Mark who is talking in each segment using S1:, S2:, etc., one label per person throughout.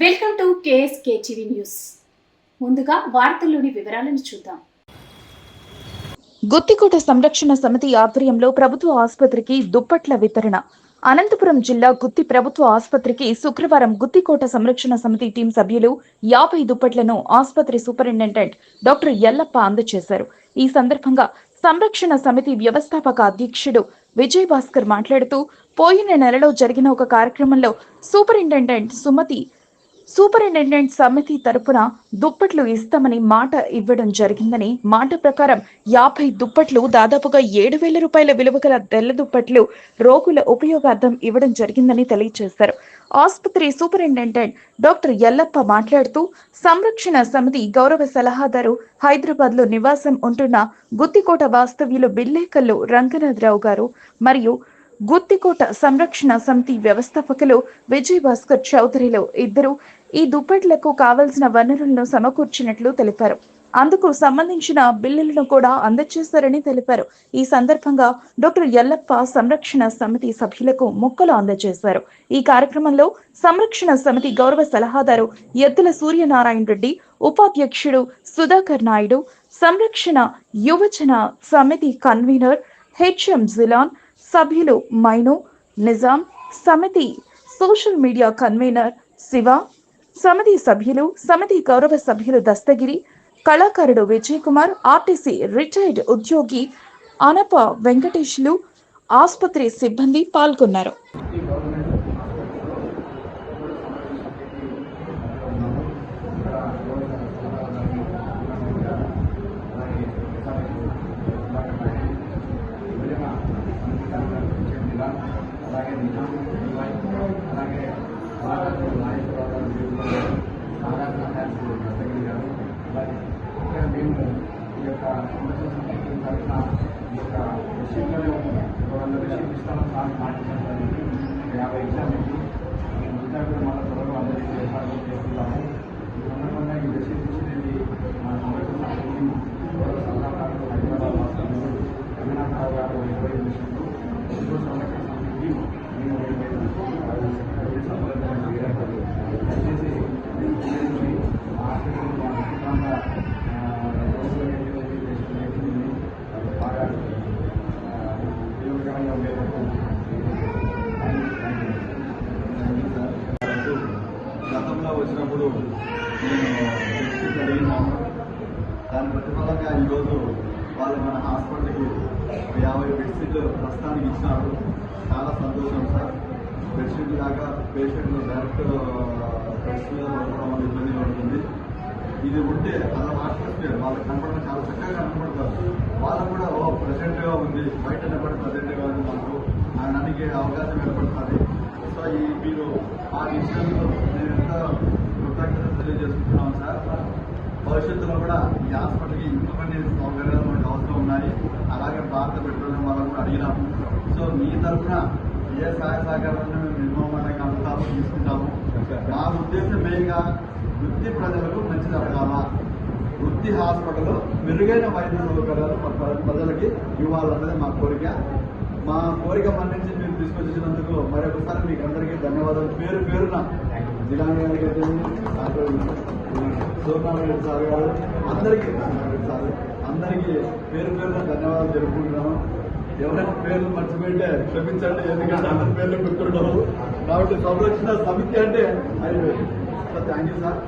S1: Welcome to KSK TV news. ముందుగా వార్తల్లోని వివరాలను చూద్దాం.
S2: గుత్తికోట సంరక్షణ సమితి ఆధ్వర్యంలో ప్రభుత్వ ఆసుపత్రికి దుప్పట్ల వితరణ. అనంతపురం జిల్లా గుత్తి ప్రభుత్వ ఆసుపత్రికి శుక్రవారం గుత్తికోట సంరక్షణ సమితి టీం సభ్యులు యాభై దుప్పట్లను ఆసుపత్రి సూపరింటెండెంట్ డాక్టర్ ఎల్లప్ప అందజేశారు. ఈ సందర్భంగా సంరక్షణ సమితి వ్యవస్థాపక అధ్యక్షుడు విజయ్ భాస్కర్ మాట్లాడుతూ పోయిన నెలలో జరిగిన ఒక కార్యక్రమంలో సూపరింటెండెంట్ సుమతి సూపరింటెండెంట్ సమితి తరపున దుప్పట్లు ఇస్తామని మాట ఇవ్వడం జరిగిందని మాట ప్రకారం యాభై దుప్పట్లు దాదాపుగా ఏడు వేల రూపాయల విలువ గల తెల్ల దుప్పట్లు రోగుల ఉపయోగార్థం ఇవ్వడం జరిగిందని తెలియజేశారు. ఆసుపత్రి సూపరింటెండెంట్ డాక్టర్ ఎల్లప్ప మాట్లాడుతూ సంరక్షణ సమితి గౌరవ సలహాదారు హైదరాబాద్లో నివాసం ఉంటున్న గుత్తికోట వాస్తవ్యులు బిల్లేకల్లు రంగనాథరావు గారు మరియు గుత్తికోట సంరక్షణ సమితి వ్యవస్థాపకులు విజయ్ భాస్కర్ చౌదరిలో ఇద్దరు ఈ దుప్పట్లకు కావలసిన వనరులను సమకూర్చినట్లు తెలిపారు. అందుకు సంబంధించిన బిల్లులను కూడా అందజేశారని తెలిపారు. ఈ సందర్భంగా డాక్టర్ ఎల్లప్ప సంరక్షణ సమితి సభ్యులకు మొక్కలు అందజేశారు. ఈ కార్యక్రమంలో సంరక్షణ సమితి గౌరవ సలహాదారు ఎద్దుల సూర్యనారాయణ రెడ్డి ఉపాధ్యక్షుడు సుధాకర్ నాయుడు సంరక్షణ యువజన సమితి కన్వీనర్ హెచ్ఎం జిలాన్ సభ్యులు మైను నిజాం సమితి సోషల్ మీడియా కన్వీనర్ శివ సమితి సభ్యులు సమితి గౌరవ సభ్యులు దస్తగిరి కళాకారుడు విజయ్ కుమార్ ఆర్టీసీ రిటైర్డ్ ఉద్యోగి అనప వెంకటేష్లు ఆసుపత్రి సిబ్బంది పాల్గొన్నారు.
S3: అలాగే నిజాం అలాగే బాలాజీ నాగేశ్వరరావు గారు సాధారణ అభ్యర్థులు దత్తగిరి గారు అలాగే ఇక్కడ మేము ఈ యొక్క సంరక్షణ సమితి తరఫున ఈ యొక్క విషయంలోనే ఉన్నాం ఒక వంద విషయం ఇస్తామని సార్ మాట్లాడుతారు యాభై ఇచ్చాము మేము ఇంకా కూడా మన త్వరలో అందరికీ ఏర్పాటు చేస్తున్నాము ఈ సందర్భంగా ఈ విషయం ఇచ్చినది మన సంరక్షణ సమితి గౌరవ సలహాదారు హైదరాబాద్ వాస్తవ్యులు రఘునాథరావు గారు ఇరవై విషయంలో హిందూ సంరక్షణ సమితికి మేము ఇరవై సంప్రదాయం చేయాలి దయచేసి దీన్ని హాస్పిటల్ మా బాగా ఉపయోగకరంగా ఉండేటట్టు
S4: గతంలో వచ్చినప్పుడు నేను బెడ్షీట్ అడిగినాను దాని ప్రతిఫలంగా ఈరోజు వాళ్ళు మన హాస్పిటల్కి యాభై బెడ్షీట్లు ప్రస్తుతానికి ఇచ్చినారు. చాలా సంతోషం సార్. బెడ్షీట్ లాగా పేషెంట్లు డైరెక్ట్ బెడ్షీట్లో పడుకోవడం వల్ల ఇబ్బందిగా ఉంటుంది. ఇది ఉంటే అలా అట్మాస్ఫియర్ వాళ్ళకి కనపడడం చాలా చక్కగా కనపడతారు. వాళ్ళకు కూడా ఓ ప్రజెంట్గా ఉంది. బయట నిలబడి ప్రజెంట్గా ఉంది మాకు. అనడానికి అవకాశం ఏర్పడుతుంది. సో ఈ మీరు ఆ విషయంలో నేను ఎంత కృతజ్ఞత తెలియజేసుకుంటున్నాను సార్ భవిష్యత్తులో కూడా ఈ హాస్పిటల్కి ఇంకొన్ని సౌకర్యాలు మనకు అవసరం ఉన్నాయి. అలాగే భారత పెట్రోలియం వాళ్ళని కూడా అడిగినాము. సో మీ తరఫున ఏ సహాయ సహకారాలను మేము నిర్మమానంగా అందుతాము తీసుకుంటాము? నా ఉద్దేశం మెయిన్గా వృత్తి ప్రజలకు మంచిది జరగాల వృత్తి హాస్పిటల్ మెరుగైన వైద్య సౌకర్యాలు ప్ర- ప్రజలకి ఇవ్వాలన్నది మా కోరిక. మా కోరిక మన్నించి మీరు తీసుకొచ్చినందుకు మరొకసారి మీకు అందరికీ ధన్యవాదాలు. పేరు పేరున జిలాని గారికి అయితే సూర్యనారాయణ సార్ గారు అందరికీ సార్ అందరికీ పేరు పేరున ధన్యవాదాలు జరుపుకుంటున్నాను ఎవరైనా పేర్లు మర్చిపోయింటే క్షమించండి ఎందుకంటే అందరి పేర్లు గుర్తుండవు. కాబట్టి సంరక్షణ సమితి అంటే అది థ్యాంక్ యూ సార్.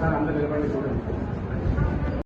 S3: సార్ అందరూ నిలబడి చూడండి.